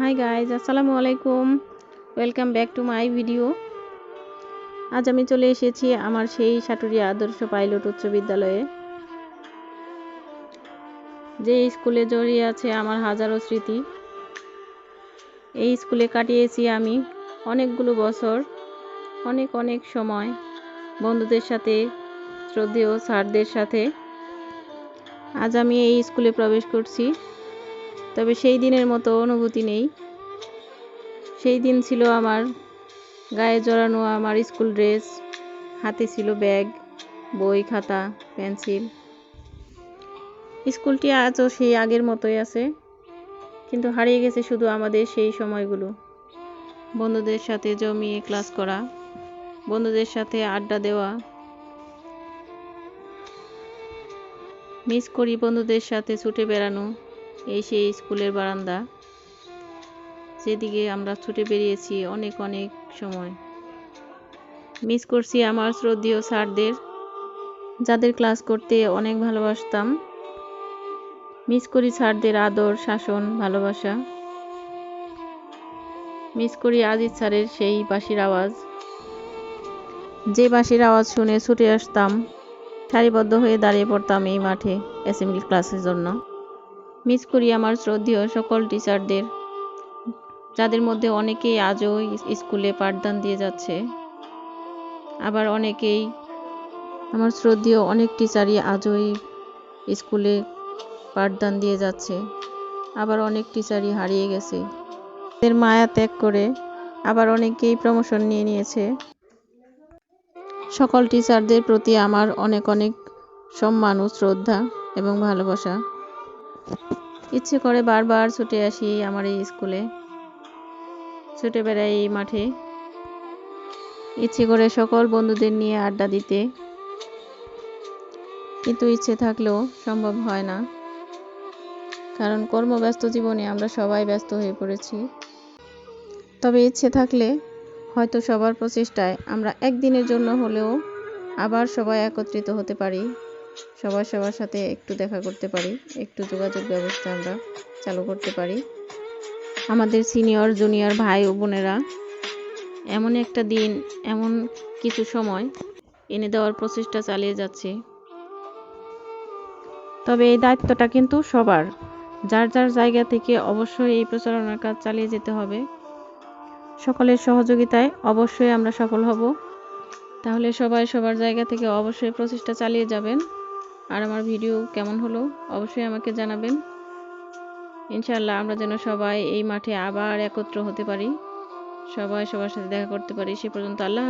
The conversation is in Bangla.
হাই গাইজ আসসালামু আলাইকুম welcome back to my video আজ আমি চলে এসেছি আমার সেই সাটুরিয়া আদর্শ পাইলট উচ্চ বিদ্যালয়ে। যে স্কুলে জড়িয়ে আছে আমার হাজারো স্মৃতি। এই স্কুলে কাটিয়েছি আমি অনেকগুলো বছর, অনেক অনেক সময় বন্ধুদের সাথে, শ্রদ্ধেয় স্যারদের সাথে। আজ আমি এই স্কুলে প্রবেশ করছি। তবে সেই দিনের মতো অনুভূতি নেই। সেই দিন ছিল আমার গায়ে জড়ানো আমার স্কুল ড্রেস, হাতে ছিল ব্যাগ, বই, খাতা, পেন্সিল। স্কুলটি আজও সেই আগের মতোই আছে, কিন্তু হারিয়ে গেছে শুধু আমাদের সেই সময়গুলো। বন্ধুদের সাথে জমিয়ে ক্লাস করা, বন্ধুদের সাথে আড্ডা দেওয়া। মিস করি বন্ধুদের সাথে ছুটে বেড়ানো এই সেই স্কুলের বারান্দা। যেদিকে আমরা ছুটে বেরিয়েছি অনেক অনেক সময়। মিস করছি আমার শ্রদ্ধেয় স্যারদের, যাদের ক্লাস করতে অনেক ভালোবাসতাম। মিস করি স্যারদের আদর, শাসন, ভালোবাসা। মিস করি আজিজ স্যারের সেই বাঁশির আওয়াজ। যে বাঁশির আওয়াজ শুনে ছুটে আসতাম, সারিবদ্ধ হয়ে দাঁড়িয়ে পড়তাম এই মাঠে অ্যাসেম্বলি ক্লাসের জন্য। মিস করি আমার শ্রদ্ধেয় সকল টিচারদের, যাদের মধ্যে অনেকেই আজও স্কুলে পাঠদান দিয়ে যাচ্ছে। আবার অনেকেই, আমার শ্রদ্ধেয় অনেক টিচারই আজও স্কুলে পাঠদান দিয়ে যাচ্ছে। আবার অনেক টিচারই হারিয়ে গেছে। তাদের মায়া ত্যাগ করে আবার অনেকেই প্রমোশন নিয়ে নিয়েছে। সকল টিচারদের প্রতি আমার অনেক অনেক সম্মান ও শ্রদ্ধা এবং ভালোবাসা। ইচ্ছে করে বারবার ছুটে আসি আমার এই স্কুলে। ছুটে বেড়াই এই মাঠে। ইচ্ছে করে সকল বন্ধুদের নিয়ে আড্ডা দিতে। কিন্তু ইচ্ছে থাকলেও সম্ভব হয় না। কারণ কর্মব্যস্ত জীবনে আমরা সবাই ব্যস্ত হয়ে পড়েছি। তবে ইচ্ছে থাকলে হয়তো সবার প্রচেষ্টায় আমরা একদিনের জন্য হলেও আবার সবাই একত্রিত হতে পারি। সবার সবার সাথে একটু দেখা করতে পারি, একটু যোগাযোগ ব্যবস্থা আমরা চালু করতে পারি। আমাদের সিনিয়র, জুনিয়র ভাই ও বোনেরা, এমন একটা দিন, এমন কিছু সময় এনে দেওয়ার প্রচেষ্টা চালিয়ে যাচ্ছে। তবে এই দায়িত্বটা কিন্তু সবার, যার যার জায়গা থেকে অবশ্যই এই প্রচারণার কাজ চালিয়ে যেতে হবে। সকলের সহযোগিতায় অবশ্যই আমরা সফল হব। তাহলে সবাই সবার জায়গা থেকে অবশ্যই প্রচেষ্টা চালিয়ে যাবেন। আর আমার ভিডিও কেমন হলো অবশ্যই আমাকে জানাবেন। ইনশাল্লাহ আমরা যেন সবাই এই মাঠে আবার একত্র হতে পারি, সবাই সবার সাথে দেখা করতে পারি। সে পর্যন্ত আল্লাহ